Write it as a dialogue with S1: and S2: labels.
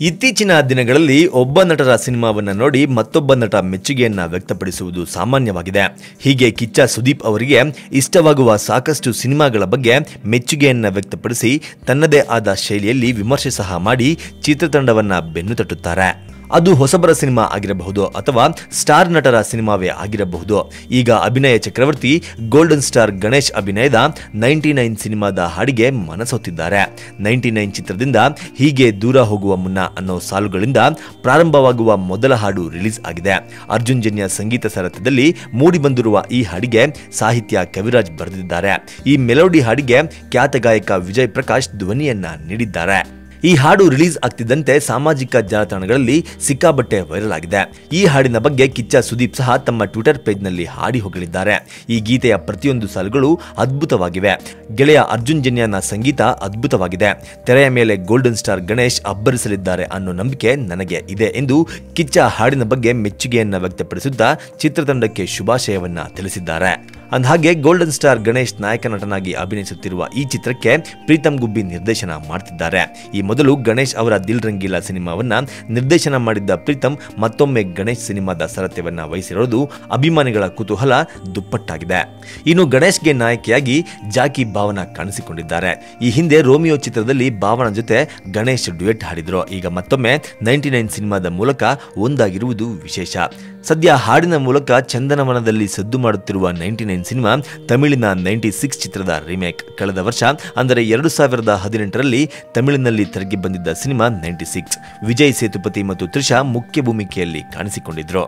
S1: ಇತ್ತೀಚಿನ ದಿನಗಳಲ್ಲಿ ಒಬ್ಬ ನಟರ ಸಿನಿಮಾವನ್ನು ನೋಡಿ ಮತ್ತೊಬ್ಬ ನಟ ಮೆಚ್ಚುಗೆಯನ್ನು ವ್ಯಕ್ತಪಡಿಸುವುದು ಸಾಮಾನ್ಯವಾಗಿದೆ. ಹೀಗೆ ಕಿಚ್ಚ ಸುದೀಪ್ ಅವರಿಗೆ ಇಷ್ಟವಾಗುವ ಸಾಕಷ್ಟು ಸಿನಿಮಾಗಳ ಬಗ್ಗೆ ಮೆಚ್ಚುಗೆಯನ್ನು ವ್ಯಕ್ತಪಡಿಸಿ ತನ್ನದೇ ಆದ ಶೈಲಿಯಲ್ಲಿ ವಿಮರ್ಶೆ ಸಹ ಮಾಡಿ ಚಿತ್ರತಂಡವನ್ನು ಬೆನ್ನು ತಟ್ಟುತ್ತಾರೆ. ಅದು ಹೊಸಬರ ಸಿನಿಮಾ ಆಗಿರಬಹುದು ಅಥವಾ ಸ್ಟಾರ್ ನಟರ ಸಿನಿಮಾವೇ ಆಗಿರಬಹುದು. ಈಗ ಅಭಿನಯ ಚಕ್ರವರ್ತಿ, ಗೋಲ್ಡನ್ ಸ್ಟಾರ್ ಗಣೇಶ್ ಅಭಿನಯದ ನೈಂಟಿ ನೈನ್ ಸಿನಿಮಾದ ಹಾಡಿಗೆ ಮನಸೊತ್ತಿದ್ದಾರೆ. ನೈಂಟಿ ನೈನ್ ಚಿತ್ರದಿಂದ ಹೀಗೆ ದೂರ ಹೋಗುವ ಮುನ್ನ ಅನ್ನೋ ಸಾಲುಗಳಿಂದ ಪ್ರಾರಂಭವಾಗುವ ಮೊದಲ ಹಾಡು ರಿಲೀಸ್ ಆಗಿದೆ. ಅರ್ಜುನ್ ಜನ್ಯ ಸಂಗೀತ ಸರತದಲ್ಲಿ ಮೂಡಿಬಂದಿರುವ ಈ ಹಾಡಿಗೆ ಸಾಹಿತ್ಯ ಕವಿರಾಜ್ ಬರೆದಿದ್ದಾರೆ. ಈ ಮೆಲೋಡಿ ಹಾಡಿಗೆ ಖ್ಯಾತ ಗಾಯಕ ವಿಜಯ್ ಪ್ರಕಾಶ್ ಧ್ವನಿಯನ್ನ ನೀಡಿದ್ದಾರೆ. ಈ ಹಾಡು ರಿಲೀಸ್ ಆಗ್ತಿದ್ದಂತೆ ಸಾಮಾಜಿಕ ಜಾಲತಾಣಗಳಲ್ಲಿ ಸಿಕ್ಕಾಬಟ್ಟೆ ವೈರಲ್ ಆಗಿದೆ. ಈ ಹಾಡಿನ ಬಗ್ಗೆ ಕಿಚ್ಚ ಸುದೀಪ್ ಸಹ ತಮ್ಮ ಟ್ವಿಟರ್ ಪೇಜ್ನಲ್ಲಿ ಹಾಡಿ ಹೊಗಳಿದ್ದಾರೆ. ಈ ಗೀತೆಯ ಪ್ರತಿಯೊಂದು ಸಾಲುಗಳು ಅದ್ಭುತವಾಗಿವೆ. ಗೆಳೆಯ ಅರ್ಜುನ್ ಜನ್ಯನ ಸಂಗೀತ ಅದ್ಭುತವಾಗಿದೆ. ತೆರೆಯ ಮೇಲೆ ಗೋಲ್ಡನ್ ಸ್ಟಾರ್ ಗಣೇಶ್ ಅಬ್ಬರಿಸಲಿದ್ದಾರೆ ಅನ್ನೋ ನಂಬಿಕೆ ನನಗೆ ಇದೆ ಎಂದು ಕಿಚ್ಚ ಹಾಡಿನ ಬಗ್ಗೆ ಮೆಚ್ಚುಗೆಯನ್ನ ವ್ಯಕ್ತಪಡಿಸುತ್ತಾ ಚಿತ್ರತಂಡಕ್ಕೆ ಶುಭಾಶಯವನ್ನ ತಿಳಿಸಿದ್ದಾರೆ. ಅಂದಹಾಗೆ ಗೋಲ್ಡನ್ ಸ್ಟಾರ್ ಗಣೇಶ್ ನಾಯಕ ನಟನಾಗಿ ಅಭಿನಯಿಸುತ್ತಿರುವ ಈ ಚಿತ್ರಕ್ಕೆ ಪ್ರೀತಮ್ ಗುಬ್ಬಿ ನಿರ್ದೇಶನ ಮಾಡ್ತಿದ್ದಾರೆ. ಈ ಮೊದಲು ಗಣೇಶ್ ಅವರ ದಿಲ್ ರಂಗೀಲಾ ಸಿನಿಮಾವನ್ನ ನಿರ್ದೇಶನ ಮಾಡಿದ್ದ ಪ್ರೀತಮ್ ಮತ್ತೊಮ್ಮೆ ಗಣೇಶ್ ಸಿನಿಮಾದ ಸರತ್ಯವನ್ನ ವಹಿಸಿರೋದು ಅಭಿಮಾನಿಗಳ ಕುತೂಹಲ ದುಪ್ಪಟ್ಟಾಗಿದೆ. ಇನ್ನು ಗಣೇಶ್ಗೆ ನಾಯಕಿಯಾಗಿ ಜಾಕಿ ಭಾವನಾ ಕಾಣಿಸಿಕೊಂಡಿದ್ದಾರೆ. ಈ ಹಿಂದೆ ರೋಮಿಯೋ ಚಿತ್ರದಲ್ಲಿ ಭಾವನ ಜೊತೆ ಗಣೇಶ್ ಡ್ಯುಯೆಟ್ ಹಾಡಿದ್ರು. ಈಗ ಮತ್ತೊಮ್ಮೆ ನೈಂಟಿ ನೈನ್ ಸಿನಿಮಾದ ಮೂಲಕ ಒಂದಾಗಿರುವುದು ವಿಶೇಷ. ಸದ್ಯ ಹಾಡಿನ ಮೂಲಕ ಚಂದನವನದಲ್ಲಿ ಸದ್ದು ಮಾಡುತ್ತಿರುವ ನೈಂಟಿ ನೈನ್ ಸಿನಿಮಾ ತಮಿಳಿನ ನೈಂಟಿ ಸಿಕ್ಸ್ ಚಿತ್ರದ ರಿಮೇಕ್ ಕಳೆದ ವರ್ಷ, ಅಂದರೆ ಎರಡು ಸಾವಿರದ ಹದಿನೆಂಟರಲ್ಲಿ ತಮಿಳಿನಲ್ಲಿ ತೆರೆಗೆ ಬಂದಿದ್ದ cinema ninety six. Vijay Sethupathi ಮತ್ತು ತ್ರಿಷಾ ಮುಖ್ಯ ಭೂಮಿಕೆಯಲ್ಲಿ ಕಾಣಿಸಿಕೊಂಡಿದ್ರು.